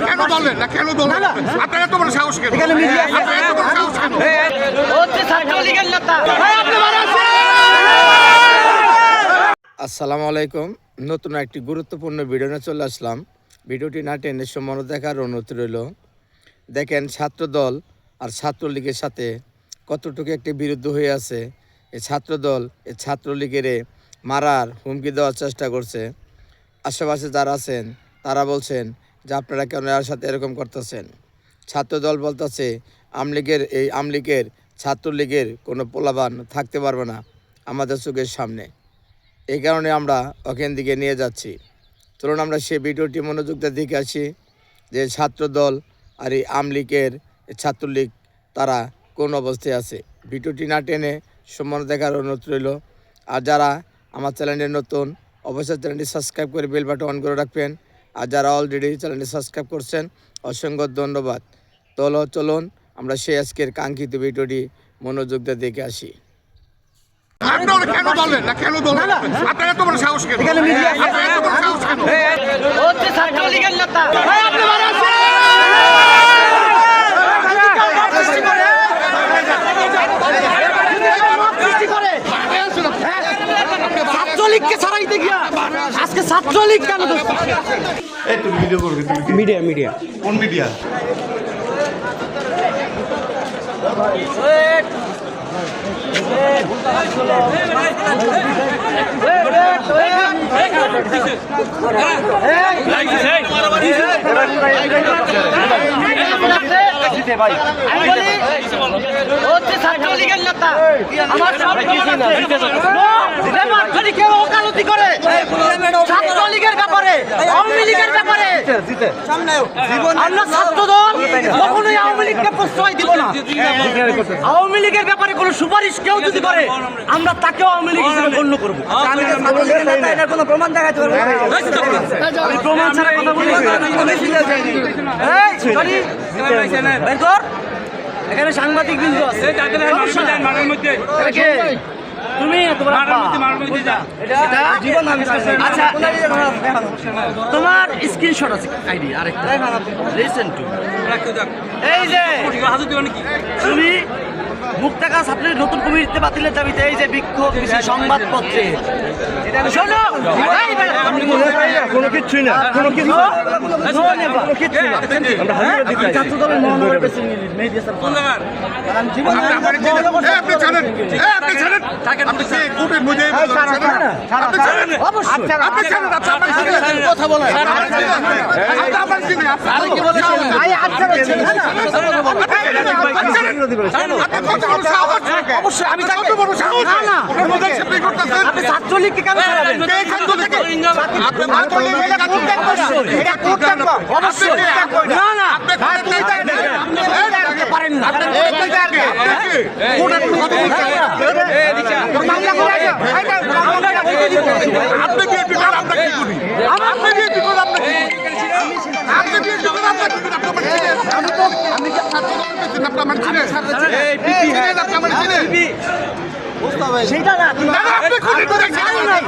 কেন না কেন বলেন আপনারা এত বড় সাহস কেন এখানে media আপনারা এত বড় সাহস কেন ছাত্রলীগের নেতা আসসালামু আলাইকুম নতুন একটি গুরুত্বপূর্ণ ভিডিও নিয়ে চলে আসলাম ভিডিওটি না টেনে সম্মান দেখার অনুরোধ রইল দেখেন ছাত্রদল আর ছাত্রলীগের সাথে কতটুকু একটি বিরুদ্ধ হয়ে আছে এই ছাত্রদল এই ছাত্রলীগের মারার হুমকি দেওয়ার চেষ্টা করছে আশেপাশে যারা আছেন তারা বলছেন যে আপনারা কেন এর সাথে এরকম করতেছেন? ছাত্রদল বলতেছে, আমলীগের এই আমলীগের, ছাত্রলীগের কোনো পোলাবান থাকতে পারবে না আমাদের চোখের সামনে। এই কারণে আমরা ওখান দিকে নিয়ে যাচ্ছি। চলুন আমরা সেই ভিডিওটি মনোযোগ দিয়ে দেখে আসি যে ছাত্রদল আর এই আমলীগের, ছাত্রলীগ তারা কোন অবস্থায় আছে। ভিডিওটি না টেনে সম্মান দেখার অনুরোধ রইল। আর যারা আমার চ্যানেলে নতুন, অবশ্যই চ্যানেলটি সাবস্ক্রাইব করে বেল বাটন অন করে রাখবেন। আর যারা অলরেডি চ্যানেলটি সাবস্ক্রাইব করছেন অসংখ্য ধন্যবাদ। চলো চলুন আমরা সেই আজকের কাঙ্ক্ষিত ভিডিওটি মনোযোগ দিয়ে দেখে আসি। কেন বলেন না কেন বলেন আপনারা এত বড় সাহস কেন? এখানে media আছে। আপনারা এত বড় সাহস কেন? হচ্ছে ছাত্রলীগের নেতা। ছাত্রলীগকে ছাড়াইতে গিয়া। আজকে ছাত্রলীগ কেন এই তুমি ভিডিও করবে তুমি? মিডিয়া মিডিয়া কোন মিডিয়া আমি বলি, হচ্ছে ছাত্রলীগের নেতা। আমার কেউ ওকালতি করে ছাত্রলীগের ব্যাপারে আওয়ামী লীগের ব্যাপারে আমরা ছাত্রদল আওয়ামী লীগের ব্যাপারে কোনো সুপারিশ কেউ যদি করে আমরা তাকেও আওয়ামী লীগ হিসেবে গণ্য করব কোনো প্রমাণ প্রমাণ ছাড়া। এখানে সাংবাদিক তোমার আচ্ছা স্ক্রিনশট আছে আইডি আরেকটা টু এই যে তুমি মুক্তাকা ছাত্রের নতুন কমিটিতে বাতিলের দাবিতে এই যে বিক্ষোভ সংবাদপত্রে। শোনো! কোনো কিছুই না কোনো কিছু No never. অবশ্যই আচ্ছা আমি না, না। ছাত্রলীগকে কেন ছাড়াবেন কে ছাত্রলীগকে? আপনি ছাত্রলীগ এটা কোর্ট অবশ্যই। এটা court দেখব। অবশ্যই। না, না। আপনি কোর্ট দেখবেন আপনি পারেন না। আপনি কোর্ট দেখবেন কোর্টের কথা বলছেন মামলা করে আসো। এই যে, মামলা করে দিব। আপনি বিএনপি করেন আপনাকে কি করি আপনি বিএনপি করেন আপনাকে কি করি? আপনি বিএনপি করেন আপনাকে কি করি? আপনি আমার চিনেন আমি তো আমি কি ছাত্র দলের প্রেসিডেন্ট আপনি আমার চিনেন এই পিপি চিনেন আপনি আমার চিনেন সেইটা না তুমি না, না, আপনি খুঁজে তো দেখছেন। না,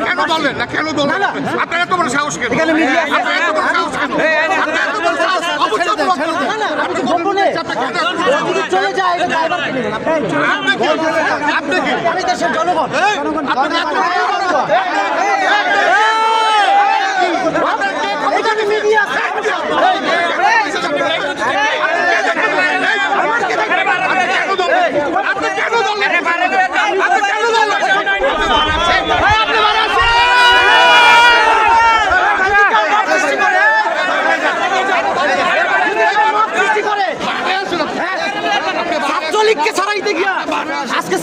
কেন বলেন না কেন বলেন আপনারা এত বড় সাহস কেন। আপনারা এত বড় সাহস কেন আপনারা এত বড় সাহস অবশ্যই আপনি আপনি গোপনে। আপনি চলে যায়। আপনি। আপনি কি আপনি কি আমি দেশের জনগণ আপনি এত এখানে মিডিয়া আছে আপনি কেন বলেন আপনি কেন বলেন সৃষ্টি করে ছাত্রলীগকে ছাড়াইতে গিয়া আজকে ছাত্রলীগ কেন দোষ? আজকে কোনো সমস্যা নাই ছাত্র আরে বাড়ি নিয়ে যান। আমি বাড়ি যাব, আমি বাড়ি যাব না। এই, কেন যাবেন? বাড়ি যান, যান, যান, বাড়ি যান, যান, যান। এই, বাড়ি যান, বাড়ি যান, বাড়ি যান।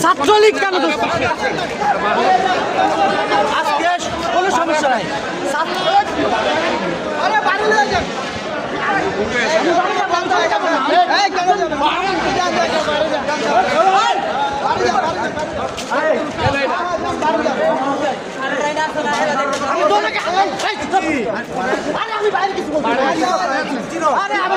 আমি তো ওনাকে এই, এই, চুপ। আরে আমি বাইরে কিছু। আরে আমি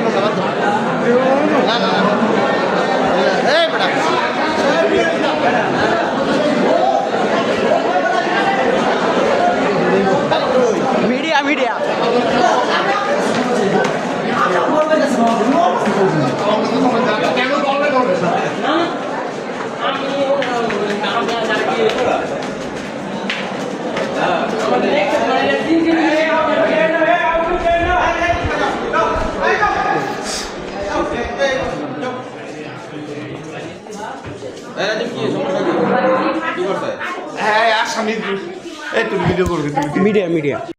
মিডিয়া মিডিয়া